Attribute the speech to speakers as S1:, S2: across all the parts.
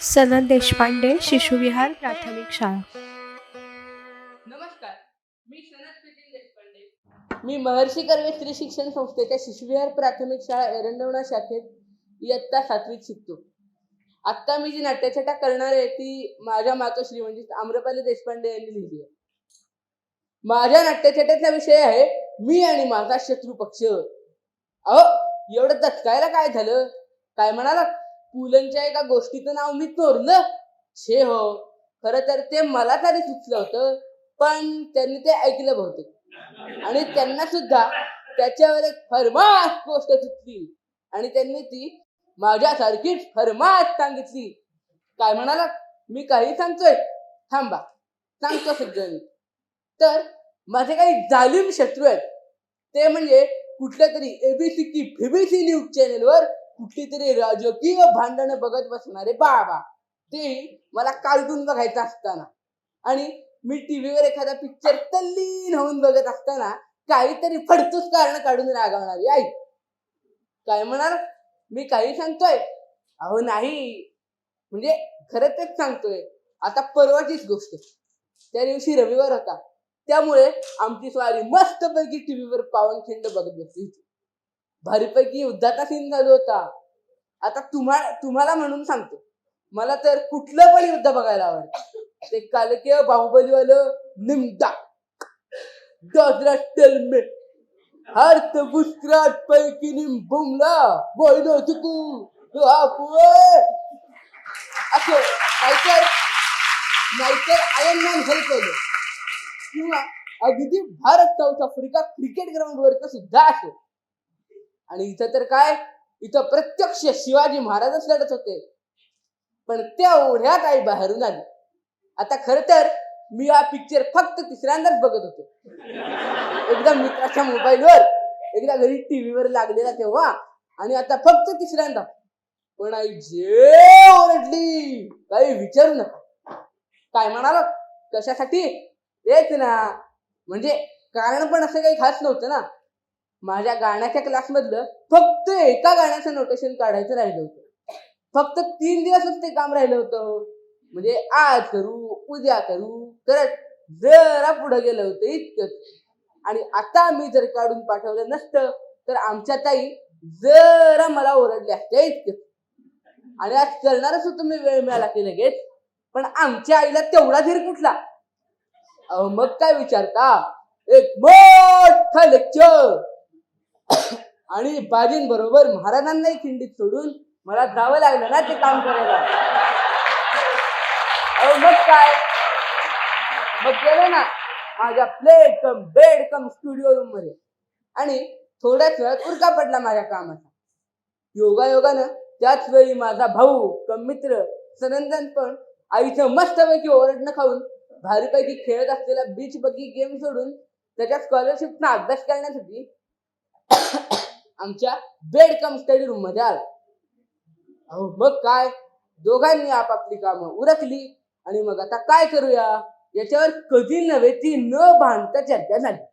S1: सनत देशपांडे शिशुविहार प्राथमिक शाळा.
S2: नमस्कार मी सनत देशपांडे. मी महर्षी कर्वे स्त्री शिक्षण संस्थेच्या शिशुविहार प्राथमिक शाळा एरंडवणा शाखेत इयत्ता सातवीत शिकतो. आत्ता मी जी नाट्यछटा करणार आहे ती माझ्या मातोश्री म्हणजे आम्रपाली देशपांडे यांनी लिहिली आहे. माझ्या नाट्यछटाचा विषय आहे मी आणि माझा शत्रू पक्ष अहो एवढं दचकायला काय झालं? काय म्हणाला पुलंच्या एका गोष्टीचं नाव मी चोरलं. छे हो खर तर ते मला तरी सुचलं होतं पण त्यांनी ते ऐकलं बहुतेक. आणि त्यांना सुद्धा त्याच्यावर एक फरमास गोष्ट सुचली. आणि त्यांनी ती माझ्यासारखीच फरमास सांगितली. काय म्हणाला मी काही सांगतोय? थांबा सांगतो सगळ्यांनी तर माझे काही जालिम शत्रू आहेत. ते म्हणजे कुठल्या तरी एबीसी की बीबीसी न्यूज चॅनेलवर कुठली तरी राजकीय भांडण बघत बसणारे बाबा. ते मला कार्टून बघायचं असताना आणि मी टीव्हीवर एखादा पिक्चर तल्लीन होऊन बघत असताना काहीतरी फडतूस कारण काढून रागावणारी आई. काय म्हणाल? मी काही सांगतोय? अहो नाही. म्हणजे खरं तेच सांगतोय. आता परवाचीच गोष्ट. त्या दिवशी रविवार होता. त्यामुळे आमची स्वारी मस्तपैकी टीव्हीवर पावनखिंड बघत बसली होती. भारीपैकी युद्धाचा सीन झाला होता. आता तुम्हाला तुम्हाला म्हणून सांगतो. मला तर कुठलं पण युद्ध बघायला आवडतं. ते कालके बाहुबलीवालं निमदा डॉजरा टेलमे पैकी निंबुमला बोयलो चुकू असं नाहीतर नाहीतर आयन मॅन हेल्प केलं किंवा अगदी Bharat South Africa cricket ground वरच सुद्धा असेल आणि इथं तर काय? इथं प्रत्यक्ष शिवाजी महाराजच लढत होते. पण त्या ओढ्या काही बाहेरून आली. आता खर तर मी हा पिक्चर फक्त तिसऱ्यांदाच बघत होतो. एकदा मित्राच्या मोबाईलवर एकदा घरी टीव्हीवर लागलेला तेव्हा आणि आता फक्त तिसऱ्यांदा. पण आई जे ओरडली काही विचारू नका. काय म्हणाल कशासाठी? तेच ना. म्हणजे कारण पण असं काही खास नव्हतं ना. माझ्या गाण्याच्या क्लासमधलं फक्त एका गाण्याचं नोटेशन काढायचं राहिलं होतं. फक्त तीन दिवसच ते काम राहिलं होतं. म्हणजे आज करू उद्या करू करत जरा पुढे गेलं होतं इतकंच. आणि आता मी जर काढून पाठवलं नसतं तर आमच्या ताई जरा मला ओरडल्या असत्या इतकंच आणि आज करणारच होतं मी वेळ मिळाला की लगेच. पण आमच्या आईला तेवढा धीर कुठला? अहो मग काय विचारता? एक मोठा लेक्चर आणि बाजीन बरोबर महाराजांनाही खिंडीत सोडून मला जावं लागलं ना ते काम करायला. अहो मग काय? मग गेलो ना माझ्या plate cum bed cum studio रूममध्ये. आणि थोड्याच वेळात उरका पडला माझ्या कामाचा. योगा योगानं त्याच वेळी माझा भाऊ कम मित्र सनंदन पण आईचं मस्तपैकी ओरडणं खाऊन भारीपैकी खेळत असलेला बीच बग्गी गेम सोडून त्याच्या स्कॉलरशिपचा अभ्यास करण्यासाठी आमच्या बेड कम स्टडी रूममध्ये आला. अहो मग काय? दोघांनी आपापली कामं उरकली आणि मग आता काय करूया? याच्यावर कधी नव्हे ती न भांडता चर्चा झाली.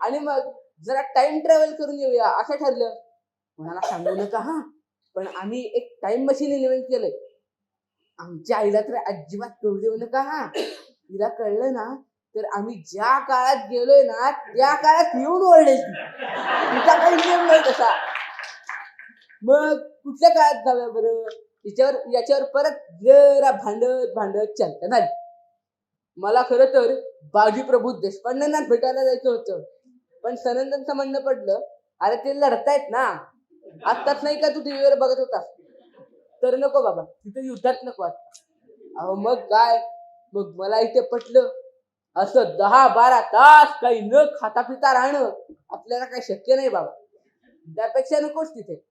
S2: आणि मग जरा टाइम ट्रॅव्हल करून येऊया असं ठरलं. कोणाला सांगू नका हा. पण आम्ही एक टाइम मशीन इन्व्हेंट केलंय. आमच्या आईला तर अजिबात कळू देऊ नका हा. तिला कळलं ना तर आम्ही ज्या काळात गेलोय ना त्या काळात येऊन ओरडेल तिचा काही नियम नाही तसा. मग कुठल्या काळात जाऊया बरं? तिच्यावर याच्यावर परत जरा भांडत भांडत चर्चा झाली. मला खरं तर बाजी प्रभू देशपांडेंना भेटायला जायचं होतं. पण सनंदनचं म्हणणं पडलं अरे ते लढतायत ना. आत्ताच नाही का तू टीव्हीवर बघत होता तर नको बाबा तिथे युद्धात नको आता. अहो मग काय? मग मला इथे पटलं. असं दहा बारा तास काही न खाता पिता राहणं आपल्याला काही शक्य नाही बाबा. त्यापेक्षा नकोच तिथे.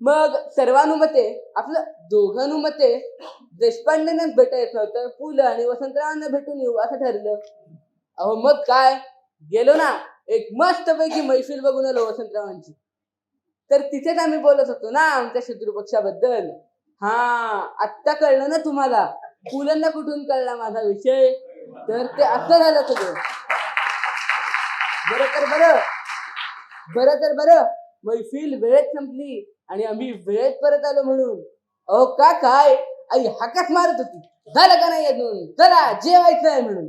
S2: मग सर्वानुमते आपलं दोघांनुमते देशपांडेंनाच भेटायचं होतं पु ल आणि वसंतरावांना भेटून येऊ असं ठरलं. अहो मग काय? गेलो ना एक मस्त पैकी मैफिल बघून आलो वसंतरावांची. तर तिथेच आम्ही बोलत होतो ना आमच्या शत्रुपक्षाबद्दल हा आत्ता कळलं ना तुम्हाला? पुलांना कुठून कळला माझा विषय? तर ते असं झालं सगळं. बरं तर बरं. बरं तर बरं. मैफिल वेळेत संपली आणि आम्ही वेळेत परत आलो म्हणून. अहो का काय? आई हाकाच मारत होती. झालं का नाही अजून? चला जेवायचं आहे म्हणून.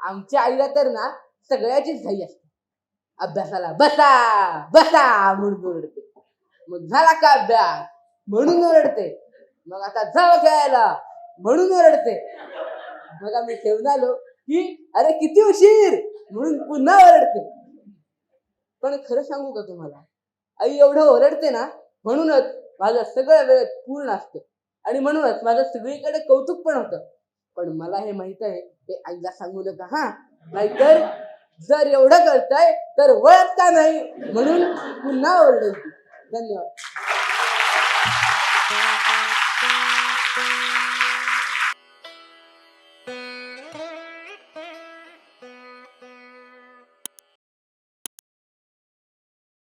S2: आमच्या आईला तर ना सगळ्याचीच घाई असते. अभ्यासाला. बसा बसा म्हणून ओरडते मग झाला का अभ्यास? म्हणून ओरडते. मग आता जावं खेळायला. म्हणून ओरडते. मग आम्ही ठेवून आलो की अरे किती उशीर? म्हणून पुन्हा ओरडते. पण खरं सांगू का तुम्हाला? आई एवढं ओरडते ना म्हणूनच माझं सगळं वेळ पूर्ण असतं. आणि म्हणूनच माझं सगळीकडे कौतुक पण होतं. पण मला हे माहीत आहे ते आईला सांगू नका हा. नाहीतर जर एवढं करताय तर वळत का नाही? म्हणून पुन्हा ओरडेल धन्यवाद.